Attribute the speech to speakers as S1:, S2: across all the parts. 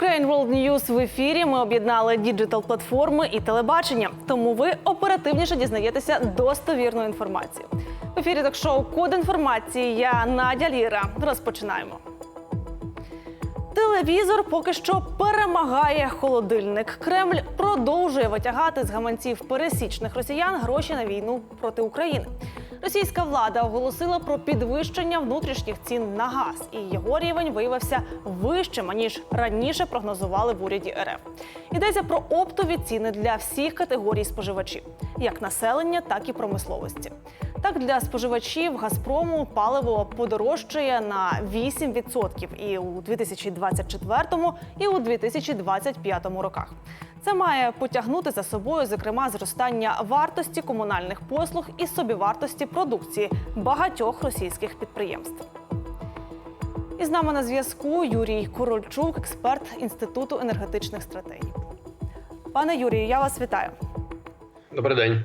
S1: Ukraine World News в ефірі. Ми об'єднали діджитал платформи і телебачення. Тому ви оперативніше дізнаєтеся достовірної інформації. В ефірі ток-шоу Код інформації. Я Надя Ліра. Розпочинаємо. Телевізор поки що перемагає холодильник. Кремль продовжує витягати з гаманців пересічних росіян гроші на війну проти України. Російська влада оголосила про підвищення внутрішніх цін на газ, і його рівень виявився вищим аніж раніше прогнозували в уряді РФ. Йдеться про оптові ціни для всіх категорій споживачів, як населення, так і промисловості. Так, для споживачів Газпрому паливо подорожчає на 8% і у 2024 і у 2025 роках. Це має потягнути за собою, зокрема, зростання вартості комунальних послуг і собівартості продукції багатьох російських підприємств. І з нами на зв'язку Юрій Корольчук, експерт Інституту енергетичних стратегій. Пане Юрію, я вас вітаю.
S2: Добрий день.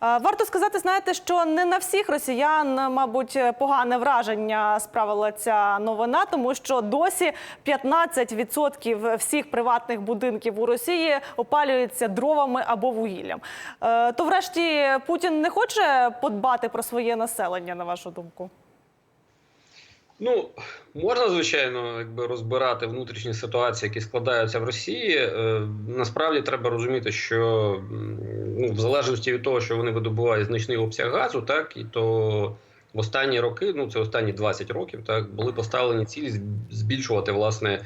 S1: Варто сказати, знаєте, що не на всіх росіян, мабуть, погане враження справила ця новина, тому що досі 15% всіх приватних будинків у Росії опалюються дровами або вугіллям. Е, То, врешті, Путін не хоче подбати про своє населення, на вашу думку?
S2: Ну можна звичайно, якби розбирати внутрішні ситуації, які складаються в Росії. Е, насправді треба розуміти, що ну, в залежності від того, що вони видобувають значний обсяг газу, так і то в останні роки, ну це останні 20 років, так були поставлені цілі збільшувати власне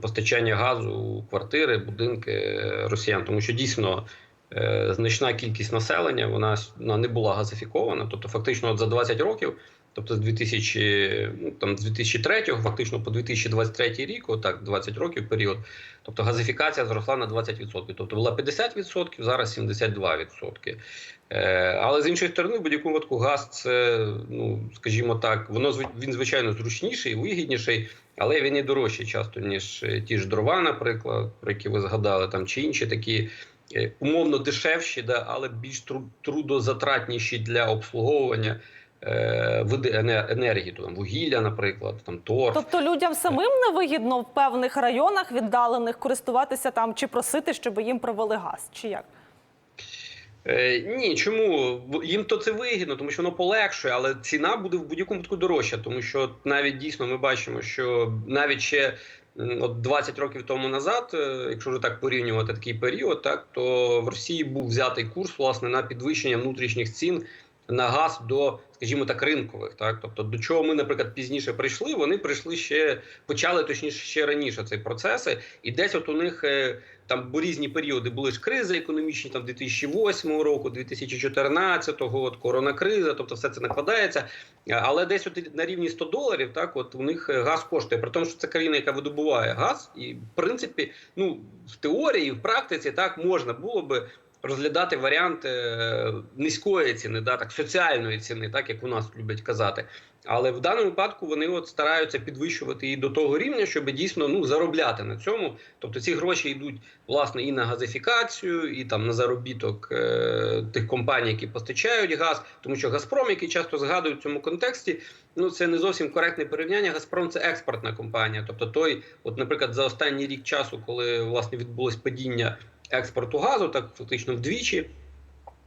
S2: постачання газу у квартири, будинки росіян, тому що дійсно. е, Значна кількість населення вона, вона не була газифікована, тобто фактично от за 20 років Тобто з 2000, ну, там, 2003 фактично по 2023 рік, отак 20 років період, тобто газифікація зросла на 20%. Тобто була 50%, зараз 72%. Е, але з іншої сторони, в будь-якому випадку газ це, ну скажімо так, воно він звичайно зручніший, вигідніший, але він і дорожчий часто, ніж е, ті ж дрова, наприклад, про які ви згадали, там чи інші такі. е, Умовно дешевші, да, але більш трудозатратніші для обслуговування енергії, то там вугілля, наприклад, там торф.
S1: Тобто людям самим невигідно в певних районах віддалених користуватися там чи просити, щоб їм провели газ, чи як?
S2: Е, ні, чому їм то це вигідно, тому що воно полегшує, але ціна буде в будь-якому випадку дорожча, тому що навіть дійсно ми бачимо, що навіть ще от 20 років тому назад, е, якщо вже так порівнювати такий період, так то в Росії був взятий курс власне на підвищення внутрішніх цін на газ до, скажімо так, ринкових. Так, тобто до чого ми, наприклад, пізніше прийшли, вони прийшли ще почали точніше ще раніше цей процеси, і десь от у них. е, там бо різні періоди були ж кризи економічні, там 2008 року, 2014, от коронакриза, тобто все це накладається. Але десь от на рівні 100 доларів, так от у них е, газ коштує. При тому, що це країна, яка видобуває газ, і в принципі, ну в теорії, в практиці так можна було би. Розглядати варіант е, низької ціни, да, так соціальної ціни, так як у нас люблять казати. Але в даному випадку вони от стараються підвищувати її до того рівня, щоб дійсно ну заробляти на цьому. Тобто ці гроші йдуть власне і на газифікацію, і там на заробіток е, тих компаній, які постачають газ, тому що Газпром, який часто згадують в цьому контексті, ну це не зовсім коректне порівняння. Газпром це експортна компанія. Тобто, той, от, наприклад, за останній рік часу, коли власне відбулось падіння експорту газу, так фактично вдвічі,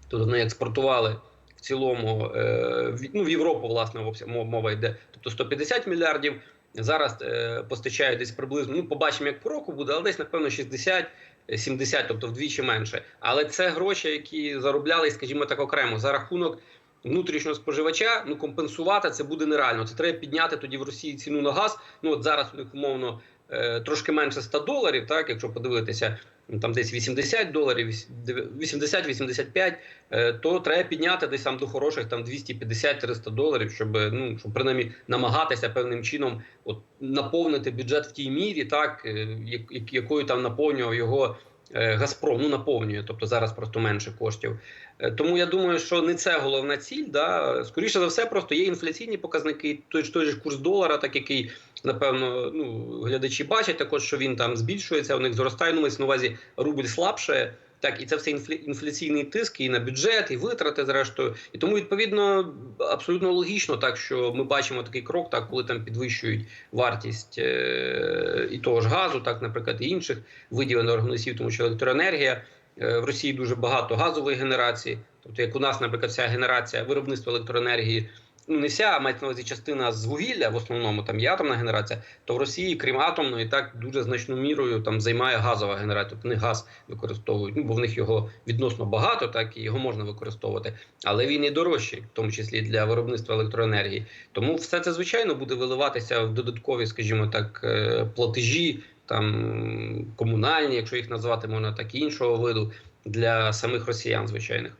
S2: тобто вони експортували. В цілому е, ну, в Європу власне мова йде, тобто 150 мільярдів. Зараз е, постачають десь приблизно. Ну побачимо, як по року буде, але десь напевно 60 е, 70, тобто вдвічі менше. Але це гроші, які заробляли, скажімо так, окремо за рахунок внутрішнього споживача. Ну компенсувати це буде нереально. Це треба підняти тоді в Росії ціну на газ. Ну от зараз у них умовно е, трошки менше 100 доларів, так якщо подивитися. Ну, Там десь 80 доларів, 80-85, е, то треба підняти десь там до хороших там 250-300 доларів, щоб ну щоб принаймні намагатися певним чином от наповнити бюджет в тій мірі, так е, як- як- якою там наповнював його е, Газпром. Ну наповнює, тобто зараз просто менше коштів. Е, Тому я думаю, що не це головна ціль. Да скоріше за все, просто є інфляційні показники. Той ж той же курс долара, так який напевно ну глядачі бачать також, що він там збільшується. У них зростає. Ну, на увазі рубль слабше. Так, і це все інфляційний тиск і на бюджет, і витрати, зрештою. І тому відповідно абсолютно логічно, так що ми бачимо такий крок, так коли там підвищують вартість е- і того ж газу, так, наприклад, і інших видів енергоносів, тому що електроенергія е, в Росії дуже багато газової генерації. Тобто, як у нас, наприклад, вся генерація виробництва електроенергії. Ну, не вся, а мається на увазі частина з вугілля, в основному там є атомна генерація, то в Росії, крім атомної, так дуже значною мірою там займає газова генерація. Тобто вони газ використовують. Ну бо в них його відносно багато, так і його можна використовувати. Але він і дорожчий, в тому числі для виробництва електроенергії. Тому все це звичайно буде виливатися в додаткові, скажімо так, е, платежі, там комунальні, якщо їх назвати можна, так і іншого виду для самих росіян, звичайних.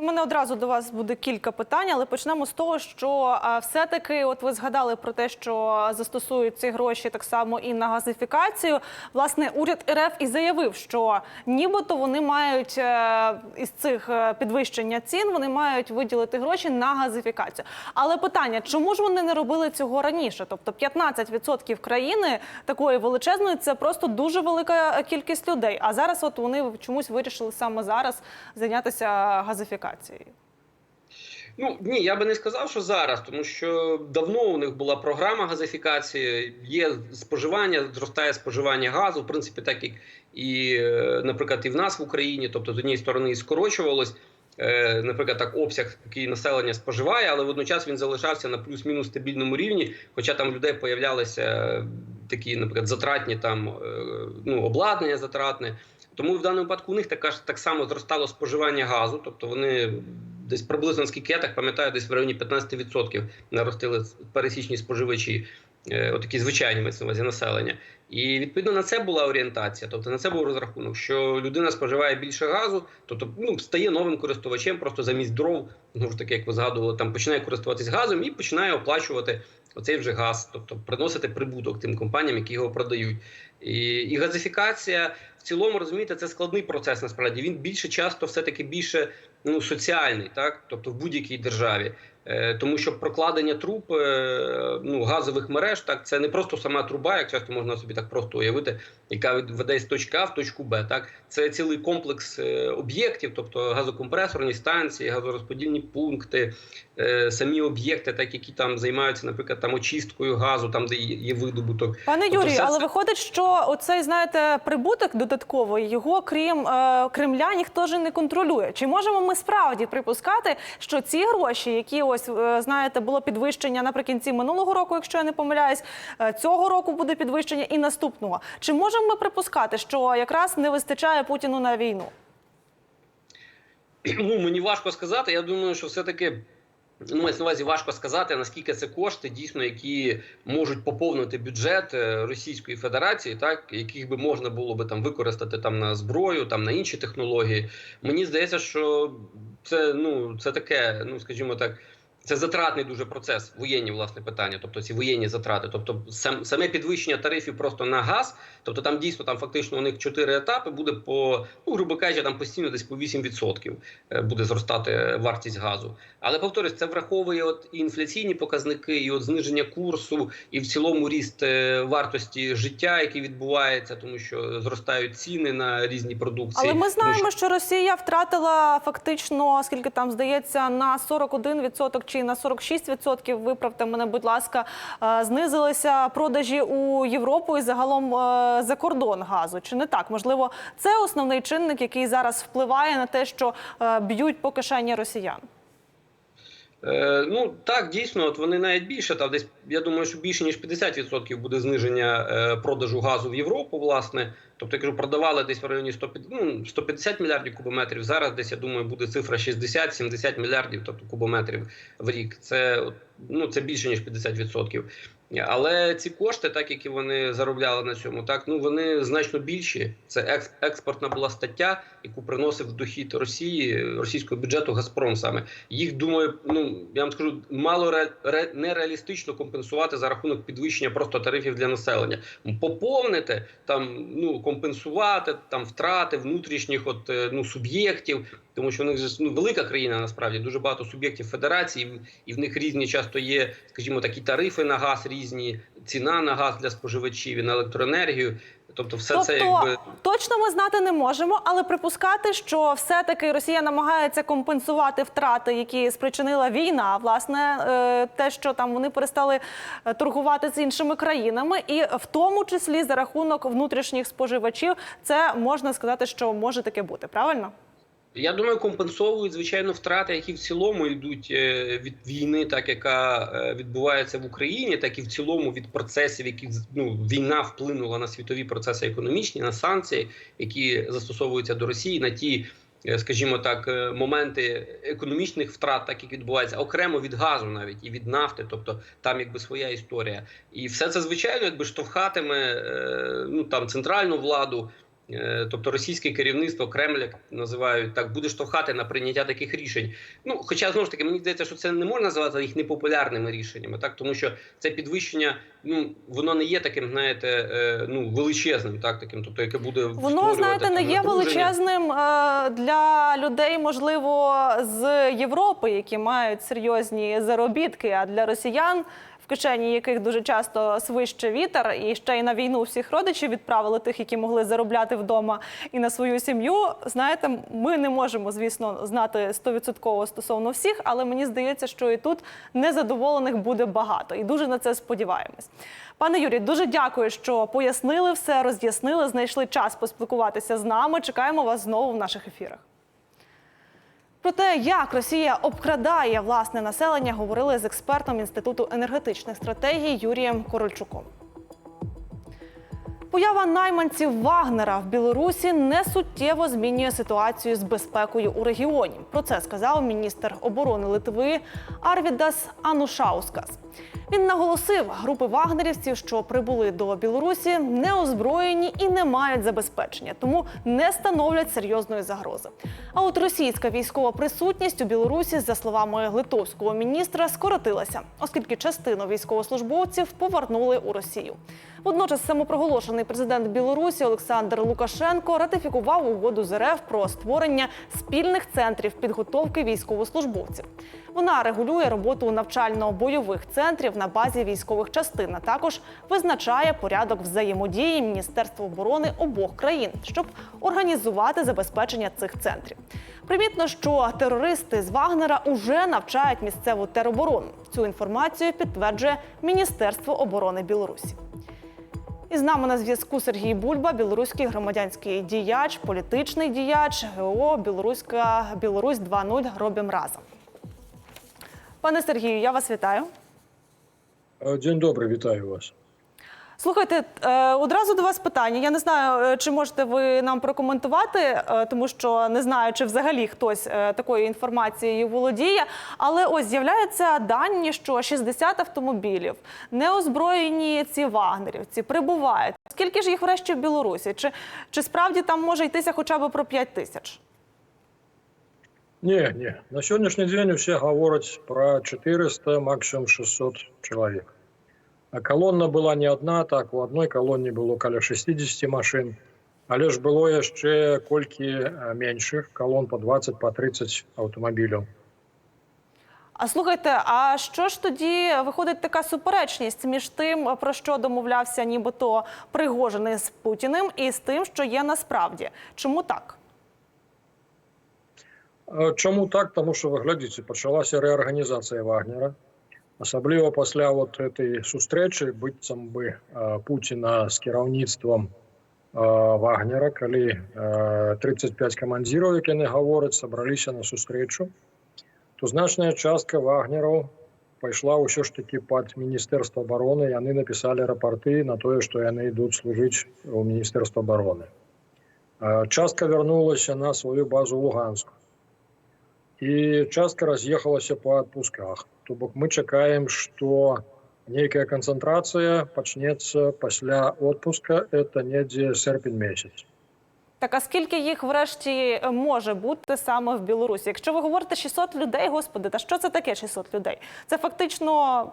S1: У мене одразу до вас буде кілька питань, але почнемо з того, що все-таки, от ви згадали про те, що застосують ці гроші так само і на газифікацію. Власне, уряд РФ і заявив, що нібито вони мають е, із цих е, підвищення цін, вони мають виділити гроші на газифікацію. Але питання, чому ж вони не робили цього раніше? Тобто 15% країни такої величезної це просто дуже велика кількість людей. А зараз, от вони чомусь вирішили саме зараз зайнятися газифікацією.
S2: Ну ні, я би не сказав, що зараз, тому що давно у них була програма газифікації, є споживання, зростає споживання газу, в принципі, так як і, е, наприклад, і в нас в Україні, тобто з однієї сторони і скорочувалось. е, Наприклад, так обсяг, який населення споживає, але водночас він залишався на плюс-мінус стабільному рівні. Хоча там людей появлялися такі, наприклад, затратні там е, ну, обладнання затратне. Тому в даному випадку у них така ж так само зростало споживання газу, тобто вони десь приблизно наскільки я так пам'ятаю, десь в районі 15% наростили пересічні споживачі, е, отакі звичайні мається увазі населення. І відповідно на це була орієнтація, тобто на це був розрахунок, що людина споживає більше газу, тобто ну стає новим користувачем, просто замість дров, знову ж таки, як ви згадували, там починає користуватись газом і починає оплачувати оцей вже газ, тобто приносити прибуток тим компаніям, які його продають. І, і газифікація в цілому розумієте, це складний процес. Насправді він більше часто все таки більше ну соціальний, так тобто в будь-якій державі. Е, Тому що прокладення труб е, ну, газових мереж, так це не просто сама труба, як часто можна собі так просто уявити, яка веде з точки А в точку Б. Так це цілий комплекс е, об'єктів, тобто газокомпресорні станції, газорозподільні пункти, е, самі об'єкти, так які там займаються, наприклад, там очисткою газу, там де є видобуток.
S1: Пане
S2: Тобто
S1: Юрію,
S2: все
S1: але виходить, що оцей знаєте прибуток додатковий його, крім е, Кремля, ніхто ж не контролює. Чи можемо ми справді припускати, що ці гроші, які ось е, знаєте, було підвищення наприкінці минулого року, якщо я не помиляюсь, е, цього року буде підвищення і наступного. Чи можемо ми припускати, що якраз не вистачає Путіну на війну?
S2: Ну мені важко сказати. Я думаю, що все-таки ну, мається на увазі важко сказати, наскільки це кошти дійсно, які можуть поповнити бюджет е, Російської Федерації, так яких би можна було би там використати там на зброю, там на інші технології. Мені здається, що це ну це таке, ну скажімо так. Це затратний дуже процес, воєнні власне питання, тобто ці воєнні затрати. Тобто, сам саме підвищення тарифів просто на газ, тобто там дійсно там фактично у них чотири етапи буде по ну, грубо кажучи, там постійно десь по 8% е, буде зростати вартість газу. Але повторюсь, це враховує от і інфляційні показники, і от зниження курсу, і в цілому ріст е, вартості життя, який відбувається, тому що зростають ціни на різні продукції.
S1: Але ми знаємо,
S2: що-
S1: що Росія втратила фактично, скільки там здається, на 41% чи на 46%, виправте мене, будь ласка, е, знизилися продажі у Європу і загалом е, за кордон газу. Чи не так? Можливо, це основний чинник, який зараз впливає на те, що е, б'ють по кишені росіян.
S2: Ну так, дійсно, от вони навіть більше там десь я думаю, що більше ніж 50% буде зниження продажу газу в Європу, власне. Тобто, я кажу, продавали десь в районі 150, ну, 150 мільярдів кубометрів. Зараз десь я думаю, буде цифра 60-70 мільярдів, тобто кубометрів в рік. Це ну це більше ніж 50%. Але ці кошти, так які вони заробляли на цьому, так ну вони значно більші. Це експортна була стаття, яку приносив дохід Росії, російського бюджету Газпром. Саме їх думаю, ну я вам скажу, мало ре, ре, нереалістично компенсувати за рахунок підвищення просто тарифів для населення. Поповнити там, ну компенсувати там втрати внутрішніх от е, ну суб'єктів. Тому що в них ну, велика країна насправді дуже багато суб'єктів федерації, і в них різні часто є, скажімо, такі тарифи на газ, різні ціна на газ для споживачів і на електроенергію. Тобто, все
S1: тобто
S2: це якби
S1: точно ми знати не можемо, але припускати, що все-таки Росія намагається компенсувати втрати, які спричинила війна. Власне, е, те, що там вони перестали е, торгувати з іншими країнами, і в тому числі за рахунок внутрішніх споживачів, це можна сказати, що може таке бути. Правильно?
S2: Я думаю, компенсовують звичайно втрати, які в цілому йдуть е, від війни, так яка е, відбувається в Україні, так і в цілому від процесів, які ну, війна вплинула на світові процеси економічні, на санкції, які застосовуються до Росії, на ті, е, скажімо так, моменти економічних втрат, так як відбувається окремо від газу, навіть і від нафти, тобто там якби своя історія, і все це звичайно, якби штовхатиме ну там центральну владу. Е, Тобто російське керівництво Кремль, як називають так, буде штовхати на прийняття таких рішень. Ну хоча знову ж таки мені здається, що це не можна називати їх непопулярними рішеннями, так тому що це підвищення, ну воно не є таким, знаєте, е, ну величезним, так таким, тобто яке буде
S1: Воно знаєте не є величезним е, для людей, можливо, з Європи, які мають серйозні заробітки. А для росіян, кишені яких дуже часто свище вітер, і ще й на війну всіх родичів відправили тих, які могли заробляти вдома і на свою сім'ю. Знаєте, ми не можемо, звісно, знати стовідсотково стосовно всіх, але мені здається, що і тут незадоволених буде багато, і дуже на це сподіваємось. Пане Юрій, дуже дякую, що пояснили все, роз'яснили, знайшли час поспілкуватися з нами. Чекаємо вас знову в наших ефірах. Про те, як Росія обкрадає власне населення, говорили з експертом Інституту енергетичних стратегій Юрієм Корольчуком. Поява найманців Вагнера в Білорусі не суттєво змінює ситуацію з безпекою у регіоні. Про це сказав міністр оборони Литви Арвідас Анушаускас. Він наголосив, групи вагнерівців, що прибули до Білорусі, не озброєні і не мають забезпечення, тому не становлять серйозної загрози. А от російська військова присутність у Білорусі, за словами литовського міністра, скоротилася, оскільки частину військовослужбовців повернули у Росію. Водночас самопроголошений президент Білорусі Олександр Лукашенко ратифікував угоду з РФ про створення спільних центрів підготовки військовослужбовців. Вона регулює роботу навчально-бойових центрів на базі військових частин, а також визначає порядок взаємодії Міністерства оборони обох країн, щоб організувати забезпечення цих центрів. Примітно, що терористи з Вагнера уже навчають місцеву тероборону. Цю інформацію підтверджує Міністерство оборони Білорусі. І з нами на зв'язку Сергій Бульба, білоруський громадянський діяч, політичний діяч, ГО Білоруська Білорусь 2.0 робимо разом. Пане Сергію, я вас вітаю.
S3: Е, День добрий, вітаю вас.
S1: Слухайте, е, одразу до вас питання. Я не знаю, е, чи можете ви нам прокоментувати, е, тому що не знаю, чи взагалі хтось такою інформацією володіє. Але ось з'являються дані, що 60 автомобілів неозброєні ці вагнерівці прибувають. Скільки ж їх врешті в Білорусі? Чи, чи справді там може йтися хоча б про 5 тисяч?
S3: Ні, ні. На сьогоднішній день усі говорять про 400, максимум 600 чоловік. Колонна була не одна, так, у одной колонні було каля 60 машин, але ж було ще колькі е, менших, колон по 20, по 30 автомобілів.
S1: А слухайте, а що ж тоді виходить така суперечність між тим, про що домовлявся нібито Пригожин з Путіним, і з тим, що є насправді? Чому так?
S3: Е, Чому так? Тому що, ви глядите, почалася реорганізація Вагнера. асабліва пасля вот этой сустрэчы быццам бы Пуціна з кіраўніцтвам вагнера калі 35 камандзіраў як яны гавораць сабраліся на сустрэчу то значная частка вагнераў пайшла ўсё ж таки пад міністэрства обороны яны напісписали рапарты на тое што яны ідуць служыць у міністэрства обороны частка вярнулася на сваю базу луганску Луганську. І частка роз'їхалася по відпусках. Тобто ми чекаємо, що нейкая канцэнтрацыя пачнецца пасля отпуска это недзе серпень месяц
S1: Так, а скільки їх врешті може бути саме в Білорусі? Якщо ви говорите 600 людей, господи, та що це таке 600 людей? Це фактично.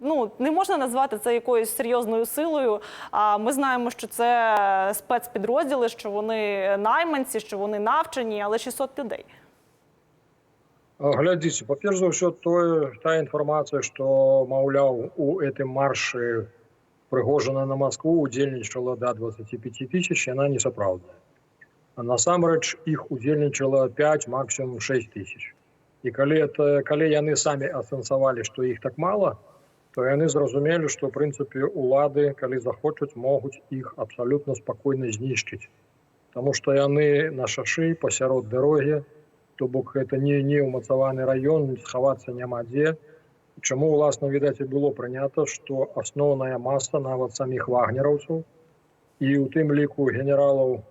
S1: Ну, не можна назвати це якоюсь серйозною силою. А ми знаємо, що це спецпідрозділи, що вони найманці, що вони навчені, але 600 людей.
S3: Глядзіце па-перш за ўсё тое та інфармацыя што маўляў у гэтым маршы Пригожина на Москву удзельнічала до 25 тысяч, яна не сапраўдная. Насамрэч іх удзельнічала 5, максимум 6 тысяч. І калі, это, калі яны самі асэнсавалі, што іх так мала, то яны зразумелі, што прынцыпе улады, калі захочуць, могуць іх абсалютна спакойна знішчыць. Таму што яны на шашы пасярод дарогі, то бок гэта не не ўмацаваны раён, схавацца няма дзе. Чаму уласна відаць і было прынята, што асноўная маса нават саміх вагнераўцаў і ў тым ліку генералаў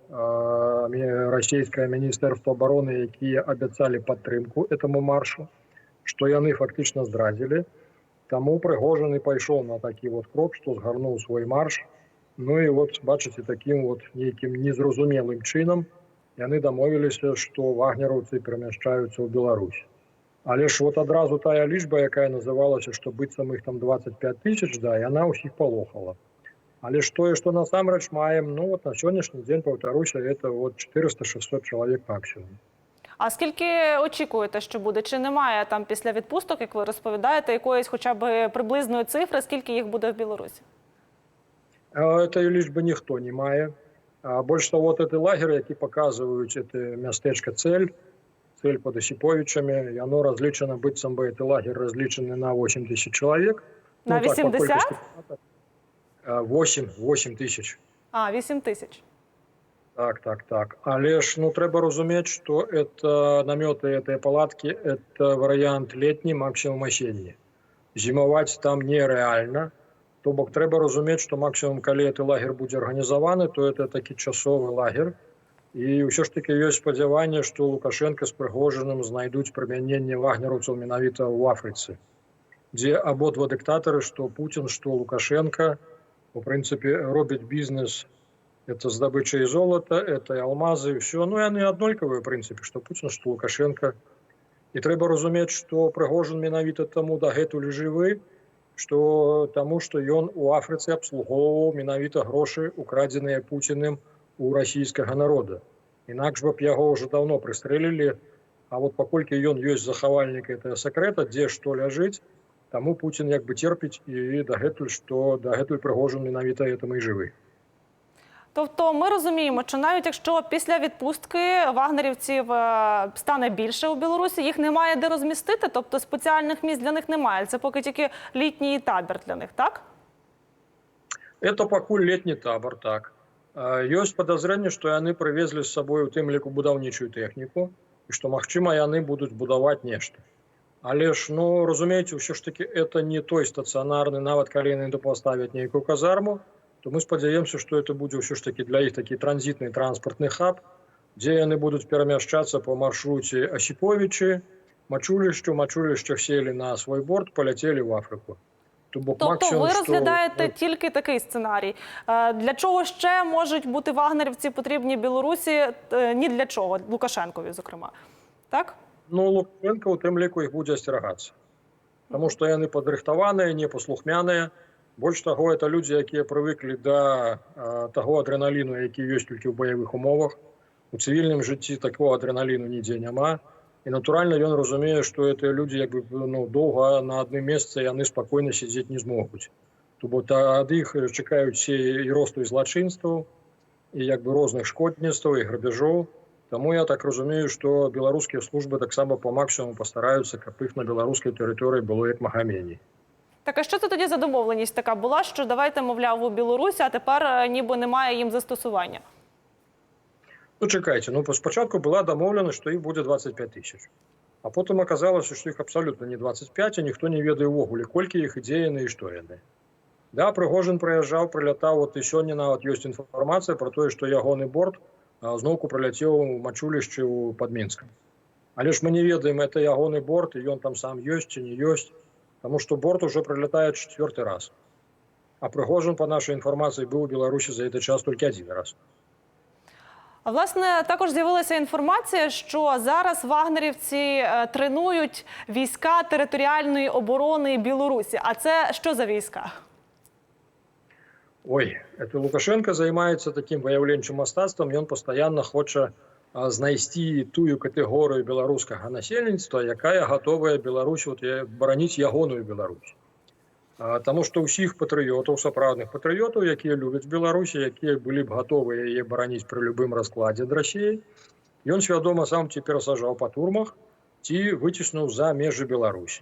S3: расійскае міністэрства обороны, якія абяцалі падтрымку этому маршу, што яны фактычна здрадзілі. Таму прыгожаны пайшоў на такі вот крок, што згарнуў свой марш. Ну і вот бачыце такім вот нейкім незразумелым чынам яны дамовіліся, што вагнераўцы перамяшчаюцца ў Беларусь. Але ж вот адразу тая лічба, якая называлася, што быццам іх там 25 тысяч, да, яна ўсіх палохала. Але ж тое, што насамрэч маем, ну вот на сённяшні дзень паўтаруся, это вот 400-600 чалавек максимум.
S1: А скільки очікуєте, що буде? Чи немає там після відпусток, як ви розповідаєте, якоїсь хоча б приблизної цифри, скільки їх буде в Білорусі?
S3: Этой лічбы ніхто не мае. А больш того, вот гэты лагер, які паказваюць это мястэчка цель, цель под Осіповічамі, яно разлічана быццам бы гэты лагер разлічаны на 8 тысяч чалавек.
S1: На
S3: Ну, так, по
S1: 80?
S3: колькасці. А, 8, 8 тысяч.
S1: А, 8 тисяч.
S3: Так, так, так. Але ж, ну, трэба разумець, што это намёты, гэтыя палаткі, это варыянт летні, максімум асенні. Зімаваць там нерэальна. То бок трэба разумець, што максімум, калі гэты лагер будзе арганізаваны, то это такі часовы лагер. І ўсё ж такі ёсць спадзяванне, што Лукашенко з прыгожаным знайдуць прымяненне вагнераўцаў менавіта ў Афрыцы, дзе абодва дыктатары, што Путін, што Лукашенко, у прынцыпе, робяць бізнес это здабыча і золата, это і алмазы, все. Ну, яны аднолькавыя, прынцыпе, што Пуцін, што Лукашенко. І трэба разумець, што прыгожан менавіта таму дагэтуль жывы, што таму, што ён у Афрыцы абслугоўваў менавіта грошы, украдзеныя Пуціным у расійскага народа. Інакш бы б яго ўжо даўно прыстрэлілі, А вот паколькі ён ёсць захавальнік гэтага сакрэта, дзе што ляжыць, таму Пуцін як бы терпіць і дагэтуль, што дагэтуль прыгожан менавіта гэтым і жывы.
S1: Тобто ми розуміємо, що навіть якщо після відпустки вагнерівців е, стане більше у Білорусі, їх немає де розмістити, тобто спеціальних місць для них немає. Це поки тільки літній табір для них, так?
S3: Это пакуль летні табор так. А, Ёсць падазрэнне, што яны прывезлі з сабой у тым ліку будаўнічую тэхніку і што магчыма яны будуць будаваць нешта. Але ж ну разумееце, ўсё ж таки это не той стацыянарны, нават калі яны паставяць нейкую казарму, то мы спадзяемся, што это будзе ўсё ж таки для іх такі транзітны транспартны хаб, дзе яны будуць перамяшчацца по маршруце Асіповічы, мачулішчу, мачулішча селі на свой борт, паляцелі в Афрыку. То бок
S1: Тобто
S3: максимум,
S1: ви
S3: што-
S1: розглядаєте тільки такий сценарій. Е, Для чого ще можуть бути вагнерівці потрібні Білорусі? Е, Ні для чого, Лукашенкові, зокрема. Так?
S3: Ну, Лукашенко у тым ліку іх будзе асцерагацца. Таму што яны падрыхтаваныя, непаслухмяныя. Больш таго, это людзі, якія прывыклі да а, таго адрэналіну, які ёсць толькі ў баявых умовах. У цывільным жыцці такого адрэналіну нідзе няма. І натуральна ён разумее, што гэтыя людзі як бы ну, доўга на адным месцы яны спакойна сядзець не змогуць. То бок ад іх чакаюць і росту і злачынстваў і як бы розных шкодніцтваў і грабяжоў. Таму я так разумею, што беларускія службы таксама па максімуму пастараюцца, каб іх на беларускай тэрыторыі было як мага меней.
S1: Так а що це тоді за домовленість така була, що давайте, мовляв, у Білорусі, а тепер е, ніби немає їм застосування?
S3: Ну чакайце, ну спачатку была дамоўлена, што іх будзе 25 тысяч. А потым аказалася, што іх абсалютна не 25, а ніхто не ведае ўвогуле, колькі іх ідзе яны і што яны. Да, Прыгожин прыязджаў, прылятаў, вот і сёння нават ёсць інфармацыя пра тое, што ягоны борт а, зноўку прыляцеў у мачулішчы ў падмінскам. Але ж мы не ведаем, это ягоны борт, і ён там сам ёсць ці не ёсць, таму што борт уже прылятае чацвёрты раз. А Прыгожин, па нашай інфармацыі, быў у Беларусі за гэты час толькі адзін раз.
S1: А власне також з'явилася інформація, що зараз вагнерівці е, тренують війська територіальної оборони Білорусі. А це що за війська?
S3: Ой, это Лукашенко займаецца таким выяўленчым мастацтвам, ён пастаянна хоча а, знайсці тую катэгорыю беларускага насельніцтва, якая гатовая Беларусь вот, бараніць ягоную Беларусь. Таму што ўсіх патрыётаў сапраўдных патрыётаў якія любяць Беларусі якія былі б гатовы яе бараніць пры любым раскладзе ад рассіі ён свядома сам ці перасажаў па турмах ці выціснуў за межы Беларусі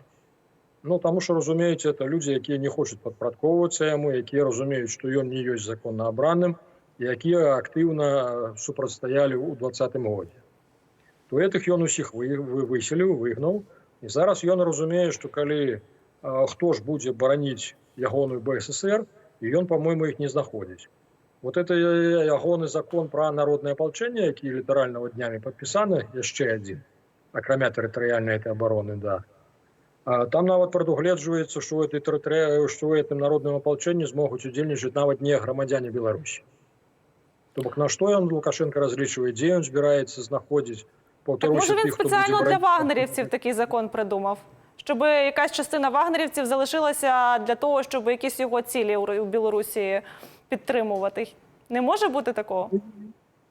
S3: Ну таму що разумееце это людзі якія не хочуць падпарадковвацца яму якія разумеюць што ён не ёсць законна абраным якія актыўна супрацьстаялі ў двадцатым годзе то гэтых ён усіх вы, вы выселіў выгнаў і зараз ён разумее што калі а, хто ж будзе бараніць ягоную бСср і ён по-моему іх не знаходзіць вот это э, ягоны закон про народное ополчение які літарального днямі подпісаны яшчэ адзін акрамя тэрытарыяльнай этой обороны да А, там нават прадугледжваецца што этой тэрыторы што ў гэтым народным ополченні змогуць удзельнічаць нават не грамадзяне беларусі то бок на што ён лукашенко разлічвае дзе ён збіраецца знаходзіць
S1: Так
S3: паўтаруся
S1: може він
S3: тых, хто будзе
S1: спеціально для
S3: бараніць-
S1: вагнерівців такий закон придумав, щоб якась частина вагнерівців залишилася для того, щоб якісь його цілі у у Білорусі підтримувати. Не може бути такого?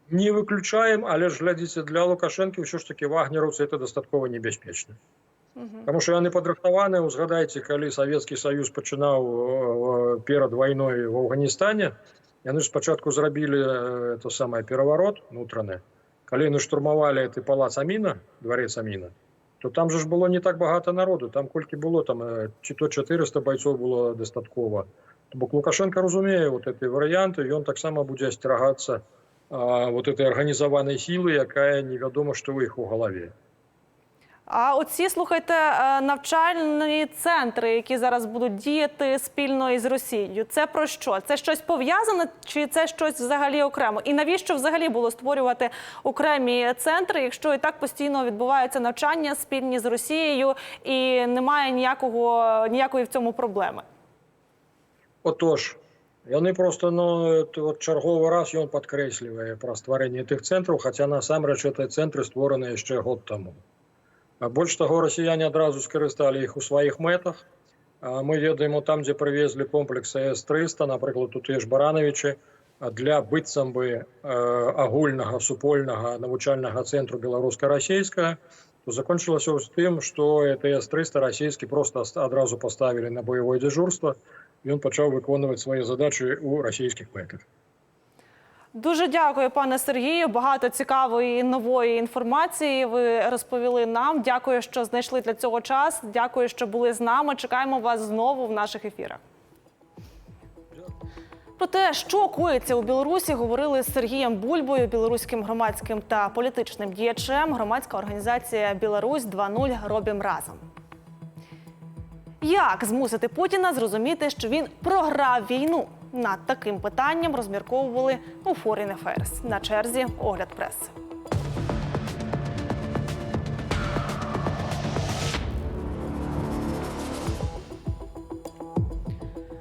S3: не выключаем але ж глядзіце для лукашэнкі ўсё ж таки вагнераўцы это дастаткова небяспечна
S1: Мгм.
S3: Таму што яны падрыхтаваныя узгадайце калі савецкі саюз пачынаў э, перад вайной в Афганістане яны ж спачатку зрабілі э, то самае пераварот нутраны калі яны штурмавалі ты палац аміна дварец аміна то там же ж было не так багата народу там колькі было там э, ці то 400 байцоў было дастаткова То бок лукашенко разумее вот этой варыянты ён таксама будзе асцерагацца а, вот этой арганізаванай сілы якая невядома што ў іх у галаве
S1: А оці, слухайте, е, навчальні центри, які зараз будуть діяти спільно із Росією, це про що? Це щось пов'язане чи це щось взагалі окремо? І навіщо взагалі було створювати окремі центри, якщо і так постійно відбуваються навчання спільні з Росією, і немає ніякого ніякої в цьому проблеми?
S3: Отож, яны просто ну, это вот чарговы раз ён падкрэслівае пра стварэнне тых цэнтраў, хаця насамрэч гэтыя цэнтры створаны яшчэ год таму. А больш таго расіяне адразу скарысталі іх у сваіх мэтах. А мы ведаем у там, дзе прывезлі комплекс С-300, напрыклад, у тыя ж баранавічы, а для быццам бы э, агульнага супольнага навучальнага цэнтру беларуска-расійскага, то закончылася з тым, што ТС-300 расійскі просто ас- адразу паставілі на баявое дзяжурства, ён пачаў выконваць свае задачы ў расійскіх мэтах.
S1: Дуже дякую, пане Сергію. Багато цікавої нової інформації ви розповіли нам. Дякую, що знайшли для цього час. Дякую, що були з нами. Чекаємо вас знову в наших ефірах. Про те, що коїться у Білорусі, говорили з Сергієм Бульбою, білоруським громадським та політичним діячем. Громадська організація Білорусь 2.0 робім разом. Як змусити Путіна зрозуміти, що він програв війну? Над таким питанням розмірковували у Foreign Affairs. На черзі огляд преси.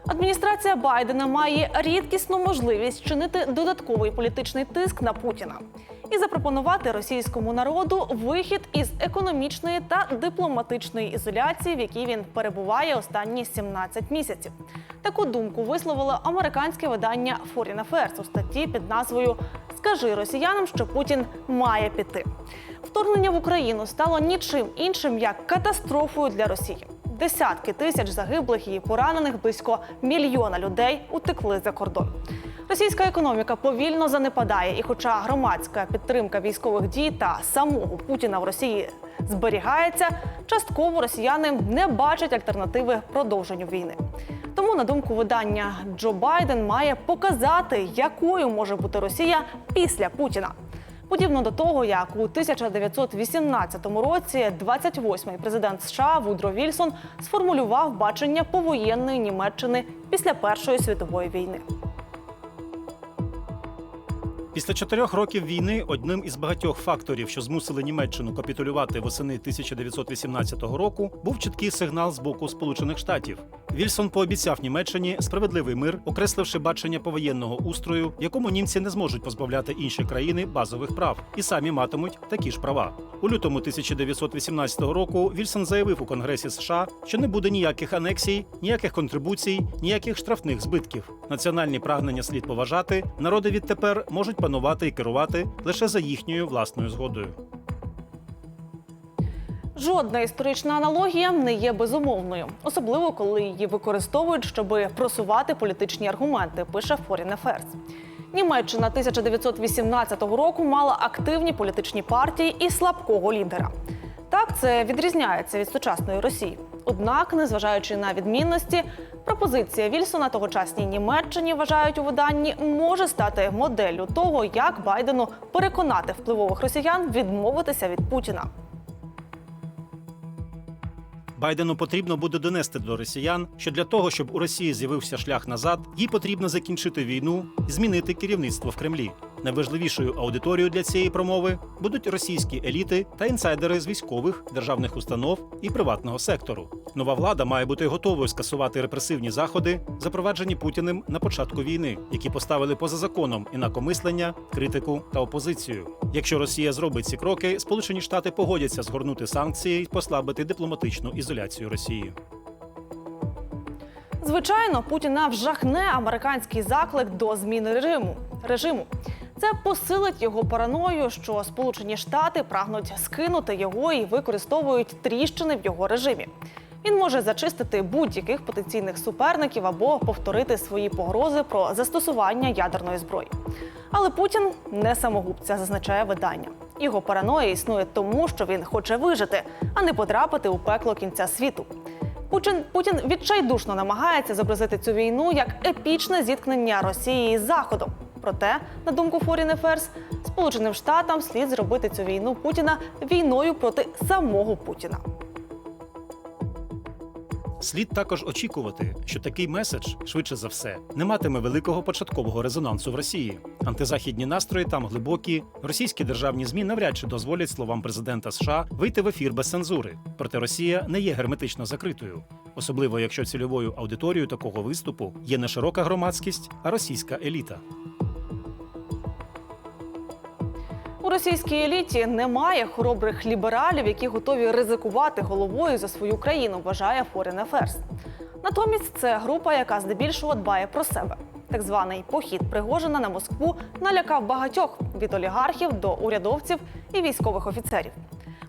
S1: Адміністрація Байдена має рідкісну можливість чинити додатковий політичний тиск на Путіна і запропонувати російському народу вихід із економічної та дипломатичної ізоляції, в якій він перебуває останні 17 місяців. Таку думку висловило американське видання Foreign Affairs у статті під назвою Скажи росіянам, що Путін має піти. Вторгнення в Україну стало нічим іншим як катастрофою для Росії. Десятки тисяч загиблих і поранених близько мільйона людей утекли за кордон. Російська економіка повільно занепадає, і хоча громадська підтримка військових дій та самого Путіна в Росії зберігається, частково росіяни не бачать альтернативи продовженню війни. Тому, на думку видання, Джо Байден має показати, якою може бути Росія після Путіна. Подібно до того, як у 1918 році 28-й президент США Вудро Вільсон сформулював бачення повоєнної Німеччини після Першої світової війни.
S4: Після чотирьох років війни одним із багатьох факторів, що змусили Німеччину капітулювати восени 1918 року, був чіткий сигнал з боку Сполучених Штатів. Вільсон пообіцяв Німеччині справедливий мир, окресливши бачення повоєнного устрою, якому німці не зможуть позбавляти інші країни базових прав, і самі матимуть такі ж права. У лютому 1918 року Вільсон заявив у Конгресі США, що не буде ніяких анексій, ніяких контрибуцій, ніяких штрафних збитків. Національні прагнення слід поважати. Народи відтепер можуть панувати і керувати лише за їхньою власною згодою.
S1: Жодна історична аналогія не є безумовною, особливо коли її використовують, щоб просувати політичні аргументи. Пише Foreign Affairs. Німеччина 1918 року мала активні політичні партії і слабкого лідера. Так, це відрізняється від сучасної Росії. Однак, незважаючи на відмінності, пропозиція Вільсона тогочасній Німеччині вважають у виданні може стати моделлю того, як Байдену переконати впливових росіян відмовитися від Путіна.
S4: Байдену потрібно буде донести до росіян, що для того, щоб у Росії з'явився шлях назад, їй потрібно закінчити війну і змінити керівництво в Кремлі. Найважливішою аудиторією для цієї промови будуть російські еліти та інсайдери з військових, державних установ і приватного сектору. Нова влада має бути готовою скасувати репресивні заходи, запроваджені Путіним на початку війни, які поставили поза законом інакомислення, критику та опозицію. Якщо Росія зробить ці кроки, Сполучені Штати погодяться згорнути санкції і послабити дипломатичну ізоляцію Росії.
S1: Звичайно, Путіна вжахне американський заклик до зміни режиму. режиму. Це посилить його параною, що Сполучені Штати прагнуть скинути його і використовують тріщини в його режимі. Він може зачистити будь-яких потенційних суперників або повторити свої погрози про застосування ядерної зброї. Але Путін не самогубця, зазначає видання. Його параноя існує тому, що він хоче вижити, а не потрапити у пекло кінця світу. Путін Путін відчайдушно намагається зобразити цю війну як епічне зіткнення Росії із Заходом. Проте, на думку Foreign Affairs, Сполученим Штатам слід зробити цю війну Путіна війною проти самого Путіна.
S4: Слід також очікувати, що такий меседж, швидше за все, не матиме великого початкового резонансу в Росії. Антизахідні настрої там глибокі. Російські державні змі навряд чи дозволять словам президента США вийти в ефір без цензури. Проте Росія не є герметично закритою, особливо якщо цільовою аудиторією такого виступу є не широка громадськість, а російська еліта.
S1: У російській еліті немає хоробрих лібералів, які готові ризикувати головою за свою країну, вважає Foreign Affairs. Натомість це група, яка здебільшого дбає про себе. Так званий похід Пригожина на Москву налякав багатьох від олігархів до урядовців і військових офіцерів.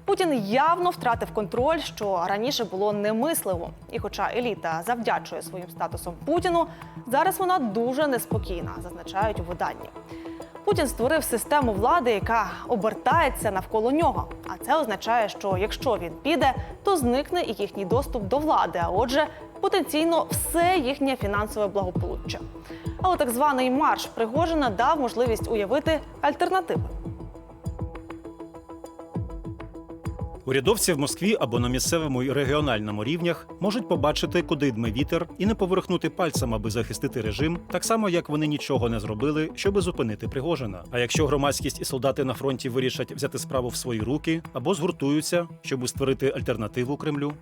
S1: Путін явно втратив контроль, що раніше було немисливо. І хоча еліта завдячує своїм статусом Путіну, зараз вона дуже неспокійна, зазначають у виданні. Путін створив систему влади, яка обертається навколо нього. А це означає, що якщо він піде, то зникне і їхній доступ до влади. А отже, потенційно все їхнє фінансове благополуччя. Але так званий марш Пригожина дав можливість уявити альтернативи.
S4: Урядовці в Москві або на місцевому і регіональному рівнях можуть побачити, куди дме вітер, і не поверхнути пальцем, аби захистити режим, так само як вони нічого не зробили, щоби зупинити Пригожина. А якщо громадськість і солдати на фронті вирішать взяти справу в свої руки або згуртуються, щоб створити альтернативу Кремлю,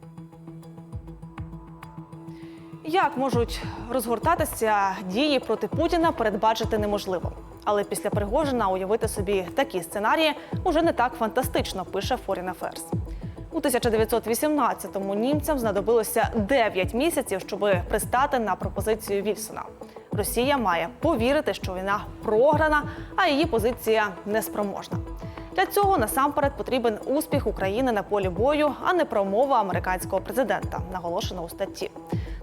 S1: Як можуть розгортатися дії проти Путіна, передбачити неможливо. Але після Пригожина уявити собі такі сценарії уже не так фантастично, пише Foreign Affairs. У 1918-му німцям знадобилося 9 місяців, щоб пристати на пропозицію Вільсона. Росія має повірити, що війна програна, а її позиція неспроможна. Для цього насамперед потрібен успіх України на полі бою, а не промова американського президента, наголошено у статті.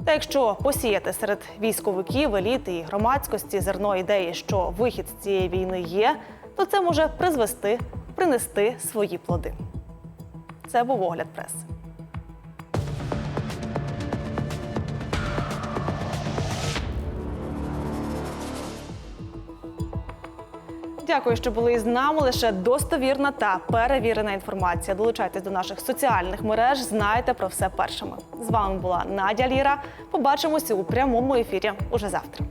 S1: Та якщо посіяти серед військовиків, еліти і громадськості зерно ідеї, що вихід з цієї війни є, то це може призвести, принести свої плоди. Це був огляд преси. Дякую, що були із нами. Лише достовірна та перевірена інформація. Долучайтесь до наших соціальних мереж. Знайте про все першими. З вами була Надя Ліра. Побачимося у прямому ефірі уже завтра.